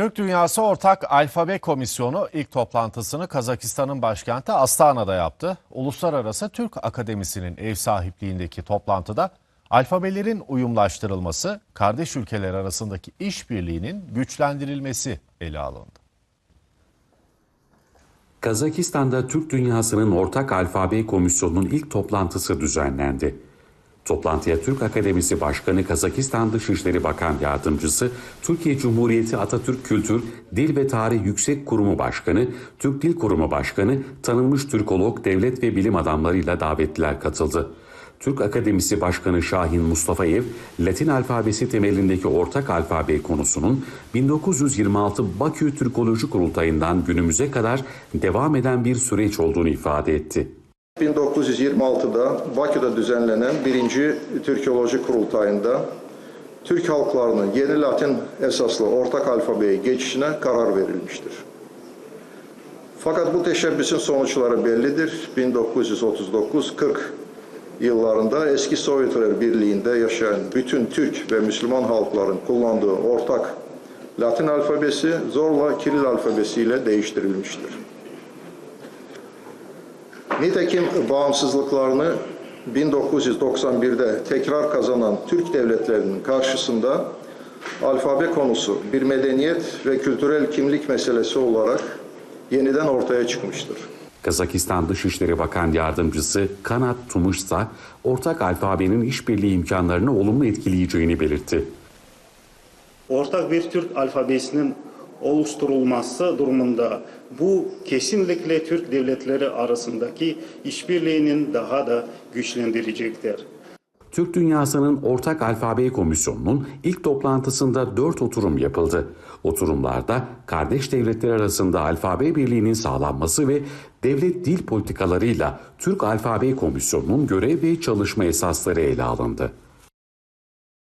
Türk Dünyası Ortak Alfabe Komisyonu ilk toplantısını Kazakistan'ın başkenti Astana'da yaptı. Uluslararası Türk Akademisi'nin ev sahipliğindeki toplantıda alfabelerin uyumlaştırılması, kardeş ülkeler arasındaki işbirliğinin güçlendirilmesi ele alındı. Kazakistan'da Türk Dünyası'nın Ortak Alfabe Komisyonu'nun ilk toplantısı düzenlendi. Toplantıya Türk Akademisi Başkanı Kazakistan Dışişleri Bakan Yardımcısı, Türkiye Cumhuriyeti Atatürk Kültür, Dil ve Tarih Yüksek Kurumu Başkanı, Türk Dil Kurumu Başkanı, tanınmış Türkolog, devlet ve bilim adamlarıyla davetliler katıldı. Türk Akademisi Başkanı Şahin Mustafayev, Latin alfabesi temelindeki ortak alfabe konusunun 1926 Bakü Türkoloji Kurultayı'ndan günümüze kadar devam eden bir süreç olduğunu ifade etti. 1926'da Bakü'de düzenlenen birinci Türkoloji Kurultayı'nda Türk halklarının yeni Latin esaslı ortak alfabeye geçişine karar verilmiştir. Fakat bu teşebbüsün sonuçları bellidir. 1939-40 yıllarında eski Sovyetler Birliği'nde yaşayan bütün Türk ve Müslüman halkların kullandığı ortak Latin alfabesi zorla Kiril alfabesiyle değiştirilmiştir. Nitekim bağımsızlıklarını 1991'de tekrar kazanan Türk devletlerinin karşısında alfabe konusu bir medeniyet ve kültürel kimlik meselesi olarak yeniden ortaya çıkmıştır. Kazakistan Dışişleri Bakan Yardımcısı Kanat Tumuşsa, ortak alfabenin işbirliği imkanlarını olumlu etkileyeceğini belirtti. ortak bir Türk alfabesinin oluşturulması durumunda bu kesinlikle Türk devletleri arasındaki işbirliğinin daha da güçlendirecektir. Türk Dünyası'nın Ortak Alfabe Komisyonu'nun ilk toplantısında dört oturum yapıldı. Oturumlarda kardeş devletler arasında alfabe birliğinin sağlanması ve devlet dil politikalarıyla Türk Alfabe Komisyonu'nun görev ve çalışma esasları ele alındı.